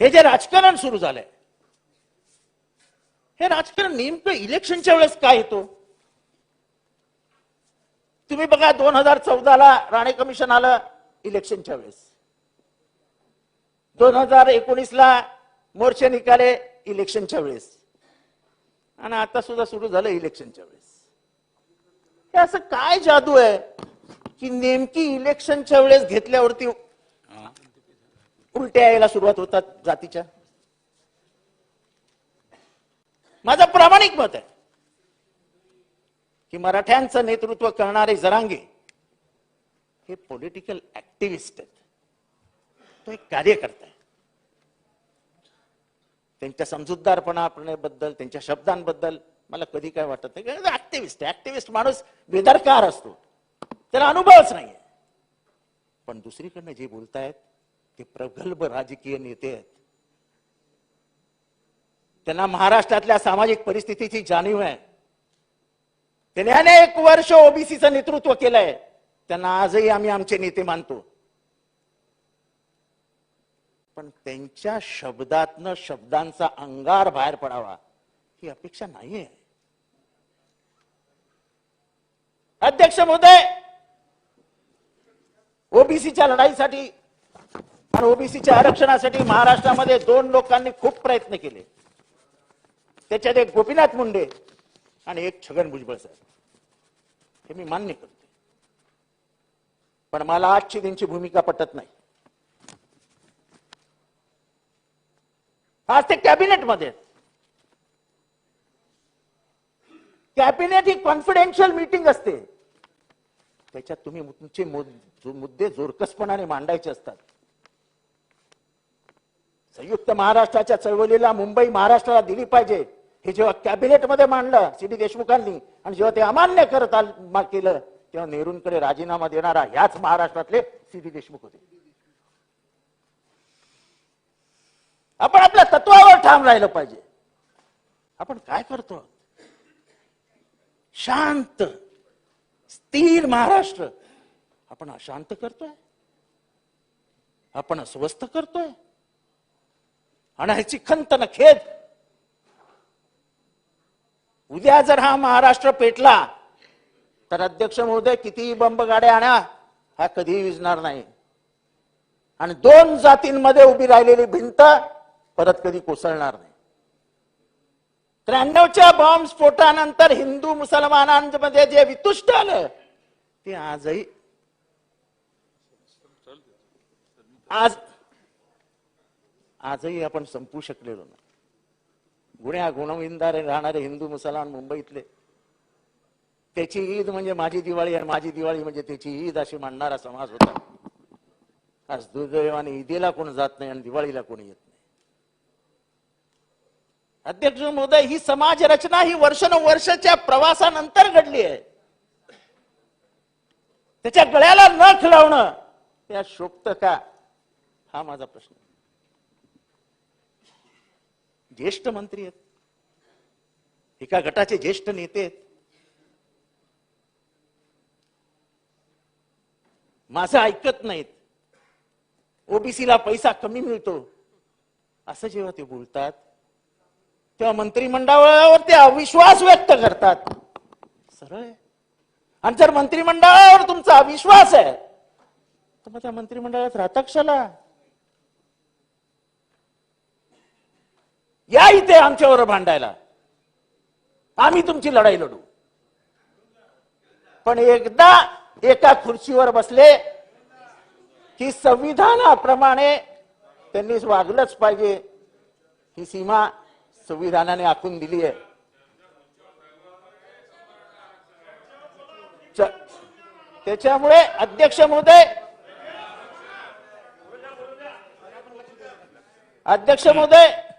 हे जे राजकारण सुरू झालंय हे राजकारण नेमकं इलेक्शनच्या वेळेस काय येतो? तुम्ही बघा दोन हजार चौदाला राणे कमिशन आलं इलेक्शनच्या वेळेस. दोन हजार एकोणीसला मोर्चे निकाले इलेक्शनच्या वेळेस. आणि आता सुद्धा सुरू झालं इलेक्शनच्या वेळेस. हे असं काय जादू आहे की नेमकी इलेक्शनच्या वेळेस घेतल्यावरती उलट्या यायला सुरुवात होतात जातीच्या. माझं प्रामाणिक मत आहे की मराठ्यांचं नेतृत्व करणारे जरांगे हे पॉलिटिकल ऍक्टिव्हिस्ट आहेत. तो एक कार्यकर्ता आहे. त्यांच्या समजूतदारपणाबद्दल त्यांच्या शब्दांबद्दल मला कधी काय वाटत नाही. ऍक्टिव्हिस्ट ऍक्टिव्हिस्ट माणूस बेदरकार असतो. त्याला अनुभवच नाहीये. पण दुसरीकडनं जे बोलतायत ते प्रगल्भ राजकीय नेते आहेत. त्यांना महाराष्ट्रातल्या सामाजिक परिस्थितीची जाणीव आहे. त्यांनी अनेक वर्ष ओबीसीचं नेतृत्व केलंय. त्यांना आजही आम्ही आमचे नेते मानतो. पण त्यांच्या शब्दातनं शब्दांचा अंगार बाहेर पडावा ही अपेक्षा नाहीये. अध्यक्ष महोदय ओबीसीच्या लढाईसाठी आणि ओबीसीच्या आरक्षणासाठी महाराष्ट्रामध्ये दोन लोकांनी खूप प्रयत्न केले. त्याच्यात एक गोपीनाथ मुंडे आणि एक छगन भुजबळ साहेब. हे मी मान्य करते. पण मला आजची त्यांची भूमिका पटत नाही. आज ते कॅबिनेटमध्ये कॅबिनेट ही कॉन्फिडेन्शियल मीटिंग असते. त्याच्यात तुम्ही तुमचे मुद्दे जोरकसपणाने मांडायचे असतात. संयुक्त महाराष्ट्राच्या चळवळीला मुंबई महाराष्ट्राला दिली पाहिजे. हे जेव्हा कॅबिनेटमध्ये मांडलं सी. डी. देशमुखांनी आणि जेव्हा ते अमान्य करत केलं तेव्हा नेहरूंकडे राजीनामा देणारा ह्याच महाराष्ट्रातले सी. डी. देशमुख होते. आपण आपल्या तत्वावर ठाम राहिलं पाहिजे. आपण काय करतो? शांत स्थिर महाराष्ट्र. आपण अशांत करतोय? आपण अस्वस्थ करतोय? आणि ह्याची खंत न खेद. उद्या जर हा महाराष्ट्र पेटला तर अध्यक्ष महोदय कितीही बंब गाड्या आणा हा कधीही विजणार नाही. आणि दोन जातींमध्ये उभी राहिलेली भिंत परत कधी कोसळणार नाही. त्र्याण्णवच्या बॉम्ब स्फोटानंतर हिंदू मुसलमानांमध्ये जे वितुष्ट आलं ते आजही आज आजही आपण संपू शकलेलो नाही. गुण्या गुणविंदारे राहणारे हिंदू मुसलमान मुंबईतले त्याची ईद म्हणजे माझी दिवाळी आणि माझी दिवाळी म्हणजे त्याची ईद अशी मांडणारा समाज होता. आज दुर्दैवाने ईदेला कोण जात नाही आणि दिवाळीला कोणी येत नाही. अध्यक्ष महोदय ही समाज रचना ही वर्षानुवर्षाच्या प्रवासानंतर घडली आहे. त्याच्या गळ्याला न खिळवणं त्या शोभत का? हा माझा प्रश्न ज्येष्ठ मंत्री आहेत. एका गटाचे ज्येष्ठ नेते आहेत. माझं ऐकत नाहीत. ओबीसीला पैसा कमी मिळतो. असं जेव्हा ते बोलतात तेव्हा मंत्रिमंडळावर ते अविश्वास व्यक्त करतात. सरळ आहे. आणि जर मंत्रिमंडळावर तुमचा अविश्वास आहे तर मग त्या मंत्रिमंडळात राहता कशाला या इथे आमच्यावर भांडायला. आम्ही तुमची लढाई लढू. पण एकदा एका खुर्चीवर बसले की संविधानाप्रमाणे त्यांनी वागलंच पाहिजे. ही सीमा संविधानाने आखून दिली आहे. च- त्याच्यामुळे अध्यक्ष महोदय अध्यक्ष महोदय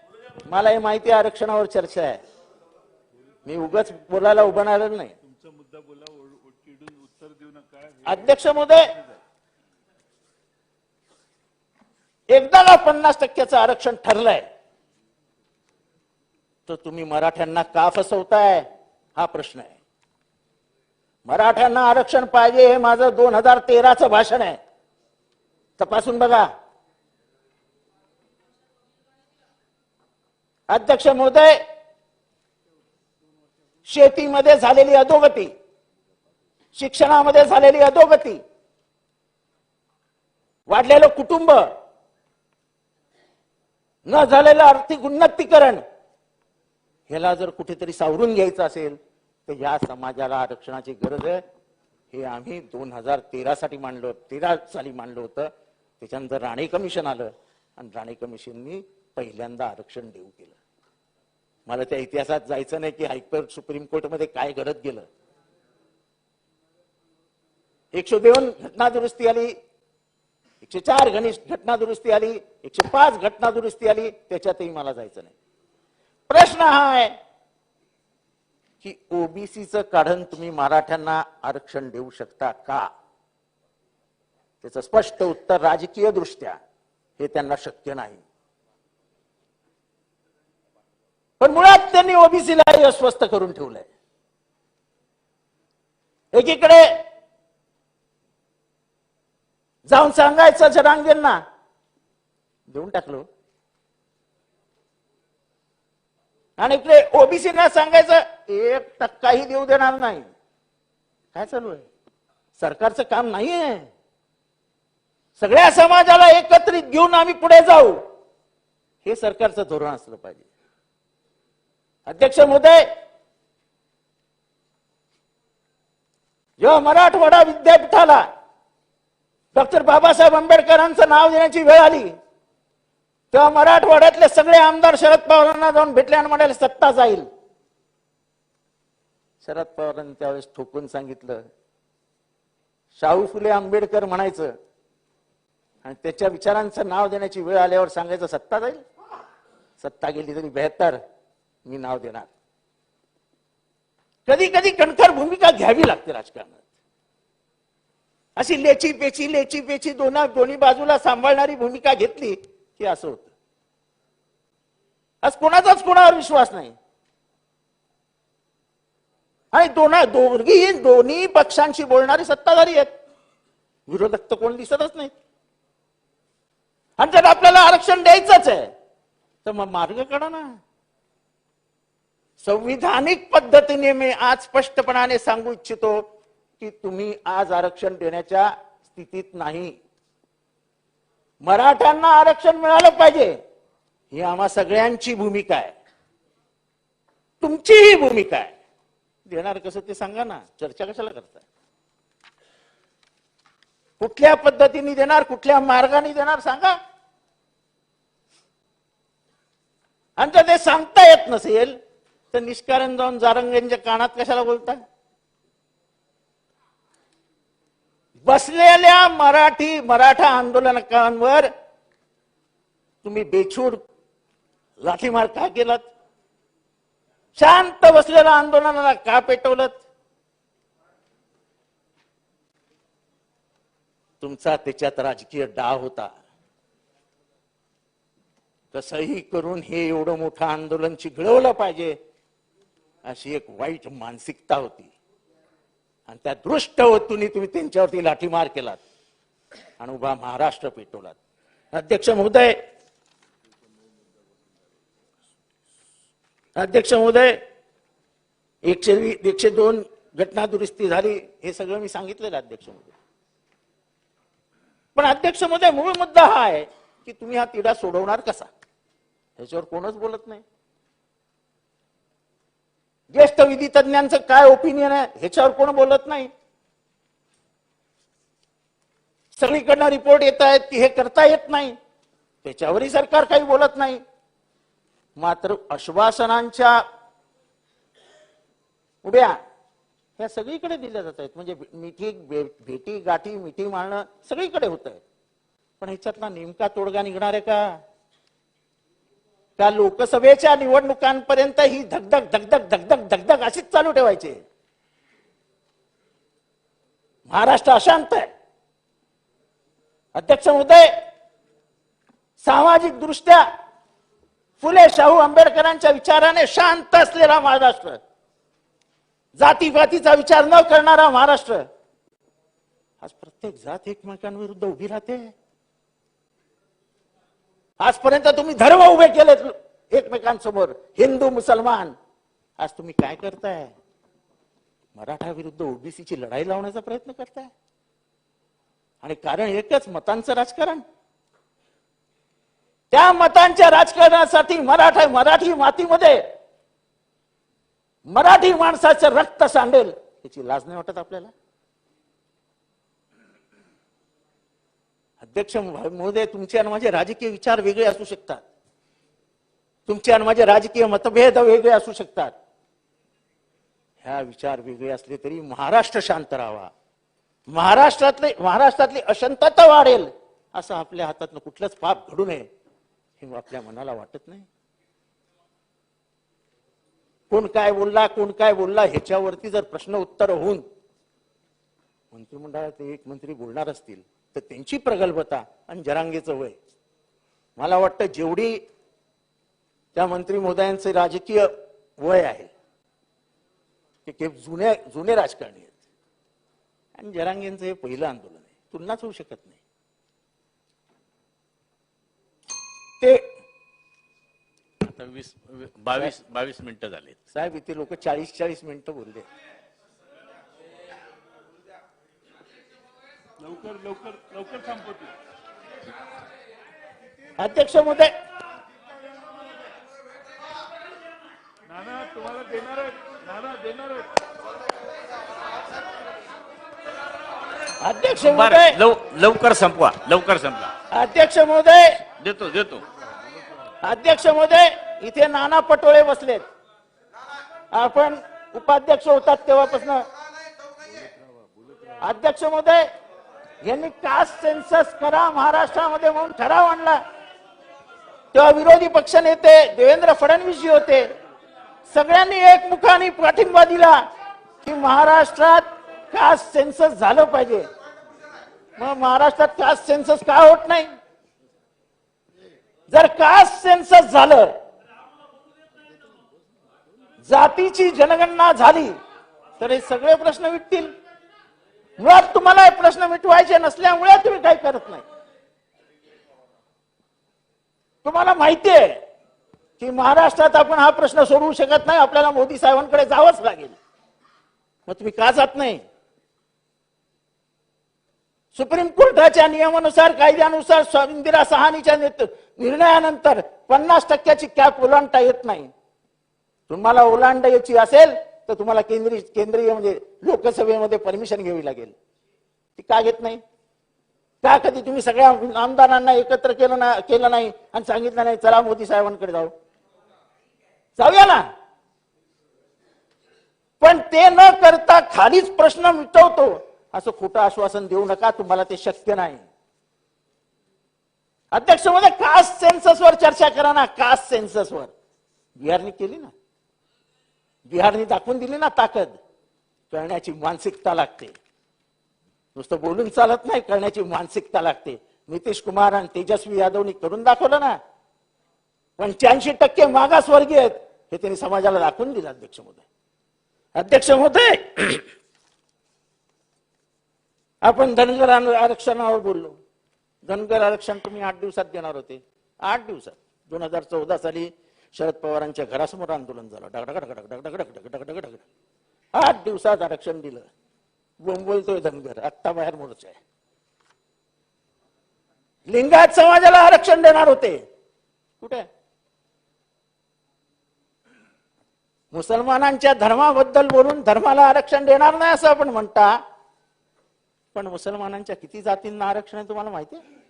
मला हे माहिती आरक्षणावर चर्चा आहे. मी उगाच बोलायला उभं राहिलेलो नाही. तुमचा मुद्दा बोला ओढ- ओढ- चिडून उत्तर देऊ नका. अध्यक्ष महोदय! एकदा का पन्नास टक्क्याचं आरक्षण ठरलंय तर तुम्ही मराठ्यांना का फसवताय? हा प्रश्न आहे. मराठ्यांना आरक्षण पाहिजे हे माझं दोन हजार तेराचं भाषण आहे. तपासून बघा. अध्यक्ष महोदय शेतीमध्ये झालेली अधोगती शिक्षणामध्ये झालेली अधोगती वाढलेलं कुटुंब न झालेलं आर्थिक उन्नतीकरण ह्याला जर कुठेतरी सावरून घ्यायचं असेल तर या समाजाला आरक्षणाची गरज आहे. हे आम्ही दोन हजार तेरा साठी मांडलो तेरा साली मांडलं होतं. त्याच्यानंतर राणे कमिशन आलं आणि राणे कमिशननी पहिल्यांदा आरक्षण देऊ केलं मला त्या इतिहासात जायचं नाही की हायपर सुप्रीम कोर्टमध्ये काय घडत गेलं. एकशे दोन घटना दुरुस्ती आली एकशे चार घनिष्ठ घटना दुरुस्ती आली एकशे पाच घटना दुरुस्ती आली त्याच्यातही मला जायचं नाही. प्रश्न हा आहे की ओबीसीचं काढण तुम्ही मराठ्यांना आरक्षण देऊ शकता का? त्याचं स्पष्ट उत्तर राजकीय दृष्ट्या हे त्यांना शक्य नाही. पण मुळात त्यांनी ओबीसीला अस्वस्थ करून ठेवलंय. एकीकडे जाऊन सांगायचं जनांगींना देऊन टाकलो. आणि इकडे ओबीसीना सांगायचं एक टक्काही देऊ देणार नाही. काय चालू आहे? सरकारचं काम नाहीये. सगळ्या समाजाला एकत्रित घेऊन आम्ही पुढे जाऊ. हे सरकारचं धोरण असलं पाहिजे. अध्यक्ष महोदय जेव्हा मराठवाडा विद्यापीठाला डॉक्टर बाबासाहेब आंबेडकरांचं नाव देण्याची वेळ आली. तेव्हा मराठवाड्यातले सगळे आमदार शरद पवारांना जाऊन भेटले आणि म्हणाले सत्ता जाईल. शरद पवारांनी त्यावेळेस ठोकून सांगितलं. शाहू फुले आंबेडकर म्हणायचं आणि त्याच्या विचारांचं नाव देण्याची वेळ आल्यावर सांगायचं सत्ता जाईल. सत्ता गेली तरी बेहतर मी नाव देणार. कधी कधी कणखर भूमिका घ्यावी लागते राजकारणात. अशी लेची पेची लेची पेची दोन दोन्ही बाजूला सांभाळणारी भूमिका घेतली की असं होतं. आज कोणाचाच कोणावर विश्वास नाही. आणि दोना दोघी दोन्ही पक्षांशी बोलणारी सत्ताधारी आहेत. विरोधक तर कोण दिसतच नाहीत. आणि जर आपल्याला आरक्षण द्यायचंच आहे तर मग मार्ग काढा ना. संविधानिक पद्धतीने मी आज स्पष्टपणाने सांगू इच्छितो की तुम्ही आज आरक्षण देण्याच्या स्थितीत नाही. मराठ्यांना आरक्षण मिळालं पाहिजे ही आम्हा सगळ्यांची भूमिका आहे. तुमचीही भूमिका आहे. देणार कसं ते सांगा ना चर्चा कशाला करताय? कुठल्या पद्धतीने देणार कुठल्या मार्गाने देणार सांगा. आणि जर ते सांगता येत नसेल तर निष्कारण जाऊन जारंगेंच्या कानात कशाला बोलता बसलेल्या मराठी मराठा आंदोलनकांवर तुम्ही बेछूड लाठीमार का केलात? शांत बसलेल्या आंदोलनाला का पेटवलं तुमचा त्याच्यात राजकीय डाव होता. कसंही करून हे एवढं मोठं आंदोलन चिघळवलं पाहिजे. अशी एक वाईट मानसिकता होती. आणि त्या दृष्ट वस्तूंनी तुम्ही त्यांच्यावरती लाठीमार केलात आणि उभा महाराष्ट्र पेटवलात. अध्यक्ष महोदय अध्यक्ष महोदय एकशे वी एकशे दोन घटना दुरुस्ती झाली हे सगळं मी सांगितलेलं अध्यक्ष महोदय. पण अध्यक्ष महोदय मूळ मुद्दा हा आहे की तुम्ही हा तिढा सोडवणार कसा? ह्याच्यावर कोणच बोलत नाही. ज्येष्ठ विधी तज्ञांचं काय ओपिनियन आहे ह्याच्यावर कोण बोलत नाही? सगळीकडनं रिपोर्ट येत आहेत की हे करता येत नाही. त्याच्यावरही सरकार काही बोलत नाही. मात्र आश्वासनांच्या उड्या ह्या सगळीकडे दिल्या जात आहेत. म्हणजे मिठी भेटी गाठी मिठी मारणं सगळीकडे होत आहे पण ह्याच्यातला नेमका तोडगा निघणार आहे का? त्या लोकसभेच्या निवडणुकांपर्यंत ही धगधग धगधग धगधग धगधग अशीच चालू ठेवायची. महाराष्ट्र अशांत आहे. अध्यक्ष महोदय सामाजिक दृष्ट्या फुले शाहू आंबेडकरांच्या विचाराने शांत असलेला महाराष्ट्र. जातीपातीचा विचार न करणारा महाराष्ट्र. आज प्रत्येक जात एकमेकांविरुद्ध उभी राहते. आजपर्यंत तुम्ही धर्म उभे केलेत एकमेकांसमोर. हिंदू मुसलमान. आज तुम्ही काय करताय? मराठा विरुद्ध ओबीसीची लढाई लावण्याचा प्रयत्न करताय? आणि कारण एकच मतांचं राजकारण. त्या मतांच्या राजकारणासाठी मराठा मराठी मातीमध्ये मराठी माणसाचं रक्त सांडेल याची लाज नाही वाटत आपल्याला? अध्यक्ष महोदय तुमचे आणि माझे राजकीय विचार वेगळे असू शकतात. तुमचे आणि माझे राजकीय मतभेद वेगळे असू शकतात. ह्या विचार वेगळे असले तरी महाराष्ट्र शांत राहावा. महाराष्ट्रातले महाराष्ट्रातली अशांतता वाढेल असं आपल्या हातातनं कुठलंच पाप घडू नये हे आपल्या मनाला वाटत नाही. कोण काय बोलला कोण काय बोलला ह्याच्यावरती जर प्रश्न उत्तर होऊन मंत्रिमंडळात एक मंत्री बोलणार असतील तर त्यांची प्रगल्भता आणि जरांगेचं वय. मला वाटतं जेवढी त्या मंत्री महोदयांचे राजकीय वय आहे ते के जुने जुने राजकारणी आहेत. आणि जरांगेंचं हे पहिलं आंदोलन आहे. तुलनाच होऊ शकत नाही. ते आता वीस बावीस बावीस मिनिटं झालीत. साहेब इथे लोक चाळीस चाळीस मिनिटं बोलले. लवकर लवकर लवकर संपवते अध्यक्ष महोदय. नाना तुम्हाला देणार आहेत. नाना देणार आहेत. अध्यक्ष महोदय. लव लवकर संपवा लवकर संपवा. अध्यक्ष महोदय. देतो देतो. अध्यक्ष महोदय इथे नाना पटोळे बसलेत. आपण उपाध्यक्ष होतात तेव्हापासून. अध्यक्ष महोदय. यांनी कास्ट सेन्सस करा महाराष्ट्रामध्ये म्हणून ठराव आणला. तेव्हा विरोधी पक्षनेते देवेंद्र फडणवीस जी होते. सगळ्यांनी एकमुखाने पाठिंबा दिला की महाराष्ट्रात कास्ट सेन्सस झालं पाहिजे. मग महाराष्ट्रात कास्ट सेन्सस का होत नाही? जर कास्ट सेन्सस झालं जातीची जनगणना झाली तर हे सगळे प्रश्न विटतील. मुळात तुम्हाला हे प्रश्न मिटवायचे नसल्यामुळे तुम्ही काही करत नाही. तुम्हाला माहिती आहे की महाराष्ट्रात आपण हा प्रश्न सोडवू शकत नाही आपल्याला मोदी साहेबांकडे जावंच लागेल. मग तुम्ही का जात नाही? सुप्रीम कोर्टाच्या नियमानुसार कायद्यानुसार इंदिरा सहानीच्या निर्णयानंतर पन्नास टक्क्याची कॅप ओलांडता येत नाही. तुम्हाला ओलांडायची असेल तर तुम्हाला केंद्रीय केंद्रीय म्हणजे लोकसभेमध्ये परमिशन घ्यावी लागेल. ती का घेत नाही? का कधी तुम्ही सगळ्या आमदारांना एकत्र केलं ना केलं नाही आणि सांगितलं नाही चला मोदी साहेबांकडे जाऊ? जाऊया ना. पण ते न करता खालीच प्रश्न मिटवतो. असं खोटं आश्वासन देऊ नका तुम्हाला ते शक्य नाही. अध्यक्षमध्ये कास्ट सेन्ससवर चर्चा करा ना कास्ट सेन्ससवर. बिहारने केली ना. बिहारने दाखवून दिली ना ताकद. करण्याची मानसिकता लागते. नुसतं बोलून चालत नाही करण्याची मानसिकता लागते. नितीश कुमार आणि तेजस्वी यादवनी करून दाखवलं ना. पंच्याऐंशी टक्के मागासवर्गीय आहेत हे त्यांनी समाजाला दाखवून दिलं अध्यक्ष महोदय. अध्यक्ष महोदय! आपण धनगर आरक्षणावर बोललो. धनगर आरक्षण तुम्ही आठ दिवसात देणार होते. आठ दिवसात. दोन हजार चौदा साली शरद पवारांच्या घरासमोर आंदोलन झालं. डगडग डगडग डगडग आठ दिवसात आरक्षण दिलं. बोंबलतोय धनगर. आत्ता बाहेर मोर्चा आहे. लिंगायत समाजाला आरक्षण देणार होते. कुठे? मुसलमानांच्या धर्माबद्दल बोलून धर्माला आरक्षण देणार नाही असं आपण म्हणता. पण मुसलमानांच्या किती जातींना आरक्षण आहे तुम्हाला माहिती आहे?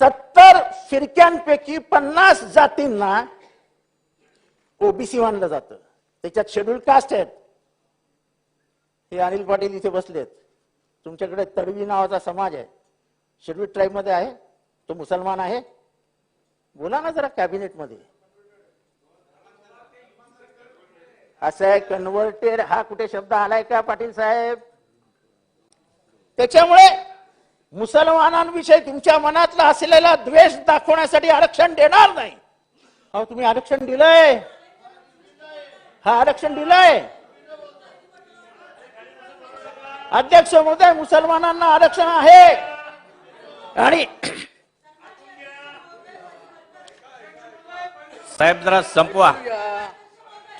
सत्तर फिरक्यांपैकी पन्नास जातींना ओबीसी मानलं जातं. त्याच्यात शेड्यूल कास्ट आहेत. हे अनिल पाटील इथे बसलेत. तुमच्याकडे तडवी नावाचा समाज आहे. शेड्यूल ट्राईबमध्ये आहे. तो मुसलमान आहे. बोला ना जरा कॅबिनेटमध्ये असं आहे कन्व्हर्टेड हा कुठे शब्द आलाय का पाटील साहेब? त्याच्यामुळे मुसलमानांविषयी तुमच्या मनातला असलेला द्वेष दाखवण्यासाठी आरक्षण देणार नाही. अहो तुम्ही आरक्षण दिलंय. हा आरक्षण दिलंय. अध्यक्ष महोदय मुसलमानांना आरक्षण आहे. आणि साहेब जरा संपवा.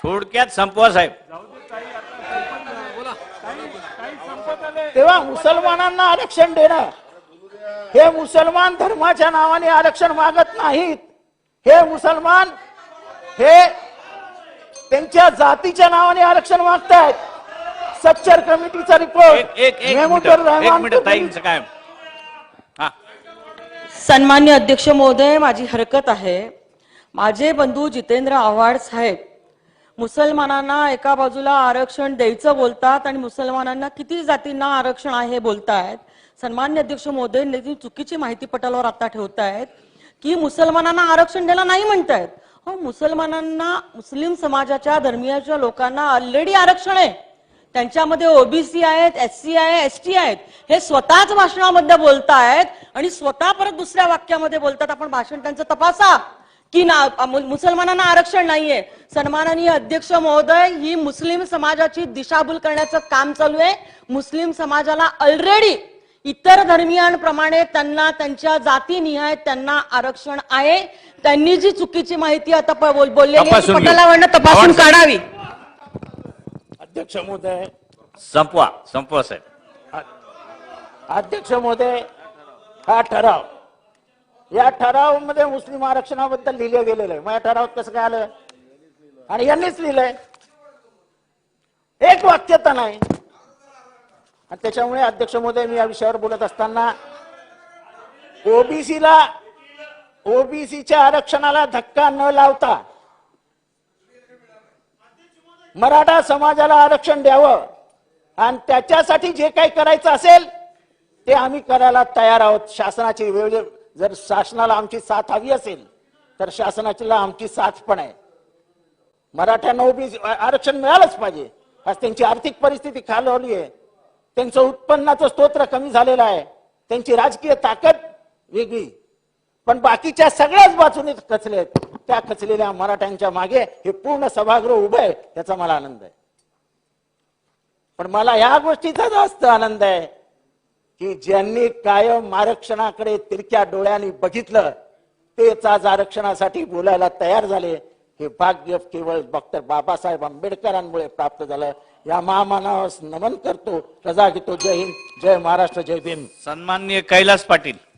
थोडक्यात संपवा साहेब. तेव्हा मुसलमानांना आरक्षण देणं. हे मुसलमान धर्माच्या नावाने आरक्षण मागत नाहीत. हे मुसलमान हे त्यांच्या जातीच्या नावाने आरक्षण मागतायत. सच्चर कमिटीचा रिपोर्ट काय? हा. सन्मान्य अध्यक्ष महोदय माझी हरकत आहे. माझे बंधू जितेंद्र आव्हाड साहेब मुसलमानांना एका बाजूला आरक्षण द्यायचं बोलतात आणि मुसलमानांना किती जातींना आरक्षण आहे बोलतायत. सन्मान्य अध्यक्ष मोदींनी नेते चुकीची माहिती पटालावर आता ठेवतायत की मुसलमानांना आरक्षण द्यायला नाही म्हणतायत. हो मुसलमानांना मुस्लिम समाजाच्या धर्मियाच्या लोकांना ऑलरेडी आरक्षण आहे. त्यांच्यामध्ये ओबीसी आहेत एस सी आहे एस टी आहेत. हे स्वतःच भाषणामध्ये बोलतायत आणि स्वतः परत दुसऱ्या वाक्यामध्ये बोलतात. आपण भाषण त्यांचं तपासा. की ना मुसलमानांना आरक्षण नाहीये. सन्माननीय अध्यक्ष महोदय ही मुस्लिम समाजाची दिशाभूल करण्याचं काम चालू आहे. मुस्लिम समाजाला ऑलरेडी इतर धर्मियांप्रमाणे त्यांना त्यांच्या जातीनिहाय त्यांना आरक्षण आहे. त्यांनी जी चुकीची माहिती आता बोललेली. पटलावरनं तपासून काढावी. अध्यक्ष महोदय. संपवा संपवा साहेब. अध्यक्ष महोदय हा ठराव. या ठरावमध्ये मुस्लिम आरक्षणाबद्दल लिहिलं गेलेलं आहे. माझ्या ठरावात कसं काय आलं? आणि यांनीच लिहिलंय. एक वाक्यता नाही. आणि त्याच्यामुळे अध्यक्ष महोदय मी या विषयावर बोलत असताना ओबीसीला ओबीसीच्या आरक्षणाला धक्का न लावता मराठा समाजाला आरक्षण द्यावं. आणि त्याच्यासाठी जे काही करायचं असेल ते आम्ही करायला तयार आहोत. शासनाची वेळ जर शासनाला आमची साथ हवी असेल तर शासनाची आमची साथ पण आहे. मराठ्यांना उभी आरक्षण मिळालंच पाहिजे. आज त्यांची आर्थिक परिस्थिती खालवली आहे. त्यांचं उत्पन्नाचं स्तोत्र कमी झालेलं आहे. त्यांची राजकीय ताकद वेगळी. पण बाकीच्या सगळ्याच बाजूने खचले त्या खचलेल्या मराठ्यांच्या मागे हे पूर्ण सभागृह उभं आहे त्याचा मला आनंद आहे. पण मला ह्या गोष्टीचा जास्त आनंद आहे. की ज्यांनी कायम आरक्षणाकडे तिरक्या डोळ्यांनी बघितलं तेच आज आरक्षणासाठी बोलायला तयार झाले. हे भाग्य केवळ डॉक्टर बाबासाहेब आंबेडकरांमुळे प्राप्त झालं. या महामानावर नमन करतो. रजा घेतो. जय हिंद. जय महाराष्ट्र. जय भीम. सन्माननीय कैलास पाटील.